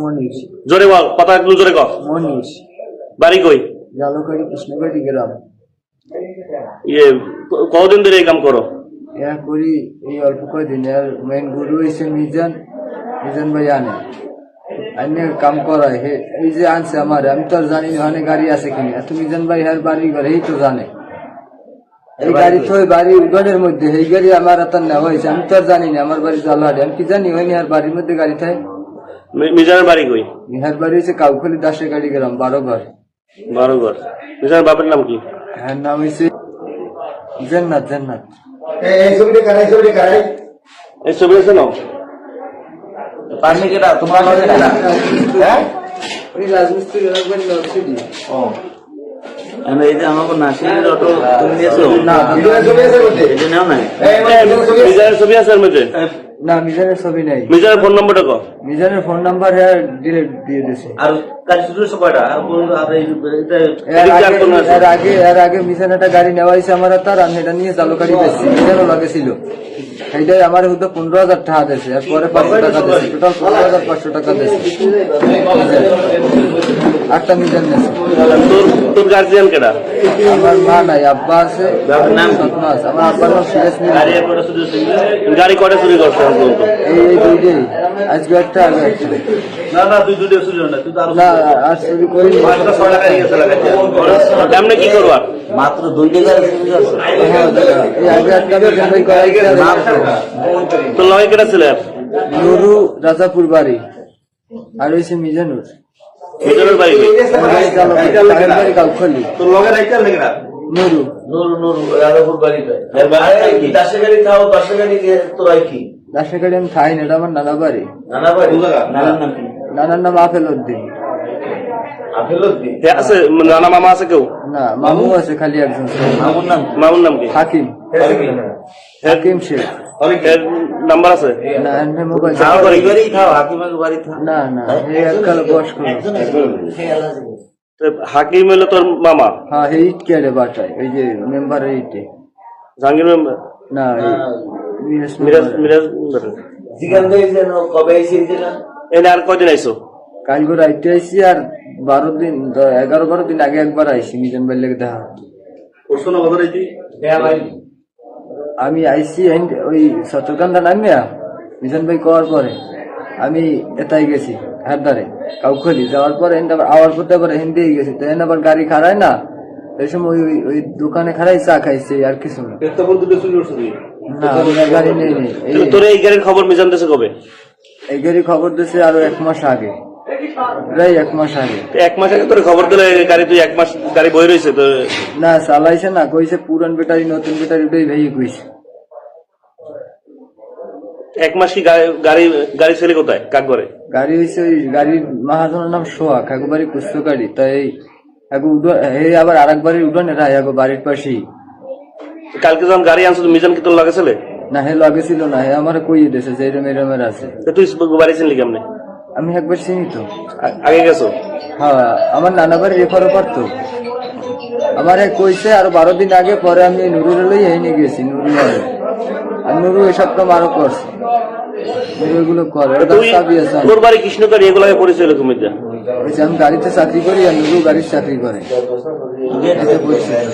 মনীষ জোরে বল কথা একটু জোরে কর মনীষ বাড়ি কই? জালুকারি কৃষ্ণগড়ি গ্রাম। ইয়ে ক- কতদিন ধরে এই কাম করো? ইয়া করি এই অল্প কয়দিন। আর মেন গুরু হয়েছে মিজান মিজান ভাই আনে। আনে কাম করায়। হে এই যে আনছে আমার আমি তো জানি ওখানে গাড়ি আছে কিনা। এত মিজান ভাই হার বাড়ি ঘরে এই তো জানে। এই গাড়ি তো বাড়ি উডনের মধ্যে এই গাড়ি আমার হাতে নেওয়া হয়েছে। আমি তো জানি না আমার বাড়ি জালহাটে আমি কি জানি হয়নি আর বাড়ির মধ্যে গাড়ি থাকে মিজানের বাড়ি কই? মিহার বাড়ি হচ্ছে কাউখলি দাসের গাড়ি গেলাম বারো ঘর। বারো ঘর মিজানের বাপের নাম কি? হ্যাঁ নাম হয়েছে জেননাথ জেননাথ এই ছবিটা কারাই ছবিটা কারাই এই ছবি আছে না পারমি কেটা তোমার হ্যাঁ? ওই রাজমিস্ত্রি ও। এই যে আমাকে নাসির অটো তুমি দিয়েছ না ভিডিও ছবি আছে বলতে এটা নাও নাই এই ভিডিও ছবি আছে মিজানের ছবি আছে এর মধ্যে না মিজানের ছবি নেই মিজানের ফোন নম্বরটা কর মিজানের ফোন নাম্বার হ্যাঁ ডিলিট দিয়ে দিয়েছে আর কাজ শুরু হয়েছে আর কোন আর এর আগে কোনো এর আগে মিজান একটা গাড়ি নেওয়া হয়েছে আমার তার আমি এটা নিয়ে চালু গাড়ি মিজানও এইটাই আমার পনেরো হাজার টাকা দিয়েছে আর পরে পাঁচশো টাকা দিয়েছে টোটাল পনেরো হাজার পাঁচশো টাকা দিয়েছে আটটা মিজান দিয়েছে তোর তোর গার্জিয়ান কেডা? আমার মা নাই আব্বা আছে নাম? আছে। আমার আব্বার নাম সিরাজ মিয়া গাড়ি করে শুরু হয়েছে? গাড়ি কটা চুরি করছে এই এই দুইটাই আজকে একটা আগে না না তুই না তুই তো আরও না আর ছবি করি পাঁচটা গাড়ি গেছে লাগাইছে কেমনে কি করবা? মাত্র দুইটা গাড়ি শুরু করছে এই আগে একটা করাই তোর লগে কেটা ছিল? নুরু রাজাপুর বাড়ি। আর হয়েছে মিজানুর। মিজানের বাড়ি নানার নাম আফেল উদ্দিন আছে নানা মামা আছে কেউ না মামু আছে খালি একজন মামুর নাম মামুর নাম কি হাকিম হাকিম শেখ এর নাম্বার আছে? না এমনি মোবাইল খাও বাড়ি বাড়ি খাও হাকিমের বাড়ি খাও। না না এই এককাল বয়স্ক লোক। তো হাকিম হলো তোর মামা? হ্যাঁ এই ইট কেড়ে বাটায় ওই যে মেম্বারের ইটে জাহাঙ্গীর মেম্বার? না এই মিরাজ মিরাজ member। জিগান দেই যেন কবে আইছি না এনে আর কয়দিন আইসো কালকে রাইতে আইসি আর বারো দিন এগারো বারো দিন আগে একবার মিজান ভাই লেগে দেখা না আইছি ভাই। আমি আইসি ওই সতর্কান্দা নামিয়া মিশন ভাই করার পরে আমি এটাই গেছি হারদারে কাউখলি। যাওয়ার পরে আবার আওয়ার পথে আবার হিন্দি গেছি। তো এন্ড আবার গাড়ি খারায় না এই সময় ওই ওই- দোকানে খারাই চা খাইছে আর কিছু না। গাড়ি নেই তোর এই গাড়ির খবর মিজান দেশে কবে? এই গাড়ি খবর দিয়েছে আরও এক মাস আগে। প্রায় এক মাস আগে। এক মাস আগে তোর খবর দিলে গাড়ি তুই এক মাস গাড়ি বই রয়েছে তো? না চালাইছে না কইছে পুরান ব্যাটারি নতুন ব্যাটারি ওটাই ভেই কইছে। এক মাস কি গাড়ি গাড়ি গাড়ি ছেলে কোথায়? কাক করে গাড়ি হয়েছে ওই গাড়ির মাহাজনের নাম বাড়ি তাই আগো উডন এই আবার আর এক বাড়ির উডন এরা আগো বাড়ির পাশেই। কালকে যখন গাড়ি আনছো তো মিজান কি তোর না হে লাগে ছিল না হে আমার কই দিয়েছে যে এরম এরমের আছে। তুই বাড়ি চিনলি কেমনে? আমি একবার চিনি তো। আগে গেছো? হ্যাঁ আমার নানা বাড়ি রেফারও পারতো আমার এক কইছে আর বারো দিন আগে পরে আমি নুরুর লই এনে গেছি নুরু আর নুরু এসব কাম আরও করছে। এগুলো করে তো তোর বাড়ি কৃষ্ণকারী এগুলো পরিচয় মির্জা। আমি গাড়িতে চাকরি করি আর নুরু গাড়ির চাকরি করে।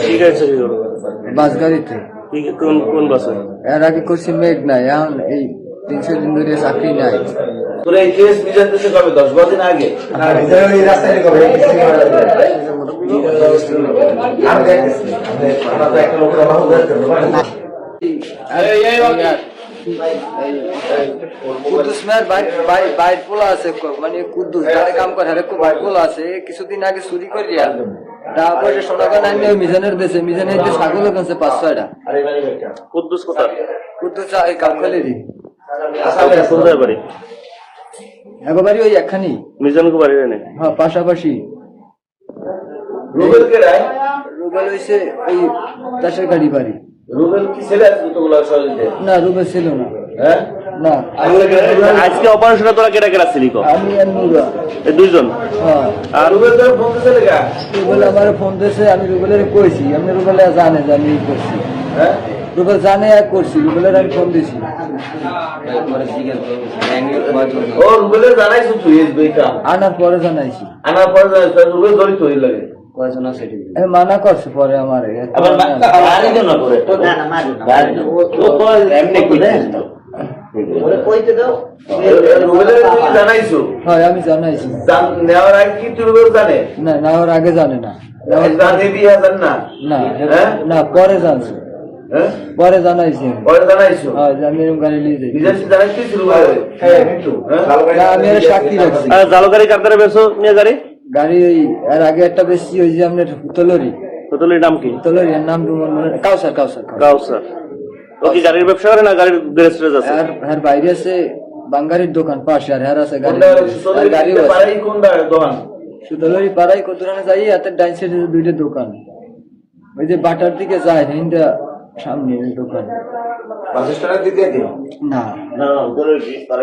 ঠিক আছে? বাস গাড়িতে। কোন কোন বাসে? এর আগে করছি মেঘ নাই এখন এই তিনশো দিন ধরে চাকরি নাই। তোর এই কেস মিজান দেশে কবে? আগে আছে মানে আছে কিছুদিন আগে চুরি করিয়া তারপরে সোনাগান মিজানের দেশে মিজানের যে ছাগল কাছে পাঁচ ছয়টা। কুদ্দুস কোথা কুদ্দুস চা- এই কাম খেলে দি কোথায় ওই একখানি। নেই হ্যাঁ পাশাপাশি। রুবেল কে রায়? রুবেল হয়েছে ওই দাসের গাড়ি বাড়ি। রুবেল কি ছেলে আছে দুটোগুলো সহজে না রুবেল ছিল না। হ্যাঁ? না। আজকে অপারেশনে তোরা কেটা কেটা ছিলি ক? আমি আর নুরা। এই দুইজন? হ্যাঁ। আর রুবেল তোর ফোন দিছে লেগা রুবেল আমার ফোন দিয়েছে আমি রুবেলের কইছি। আমি রুবেলে জানে যে আমি করছি। হ্যাঁ? রুবেল জানে এক করছি রুবেলের আমি ফোন দিছি। ও রুবেলে জানাইছো তুই আনার পরে জানাইছি। আনার পরে জানাইছো রুবেল জড়িত হয়ে লাগে মানা করছে পরে আমার হয় আমি জানাইছি। নেওয়ার আগে কি তুই জানে? না না আগে জানে না হ্যাঁ? না পরে জানছে। পরে জানাইছি। পরে জানাইছো? আমি এরকম গাড়ি নিয়ে যাই নিজের হ্যাঁ। একটু আমি আর সাক্ষী রাখছি। জালো গাড়ি কার দ্বারা বেছো নিয়ে গাড়ি? গাড়ি ওই এর আগে একটা বেশি ওই যে আপনার তলরি। তোতলির নাম কি? তলরি এর নাম মনে কাউসার কাউসার। কাউসার। ও কি গাড়ির ব্যবসা করে না গাড়ির গ্যারেজ ট্রেজ আছে আর আর বাইরে আছে বাঙ্গারির দোকান পাশে আর হ্যার আছে গাড়ি। আছে পাড়াই কোনটা দোকান। সুতলরি পাড়াই কতুরানে যাই হাতে ডাইন সাইডে দুইটা দোকান। ওই যে বাটার দিকে যায় হিন্দা সামনে দোকান বাস স্ট্যান্ডের দিকে দিও না না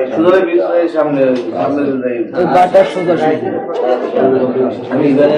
সামনে। সামনে ওই বাটার সোজা আমি এখানে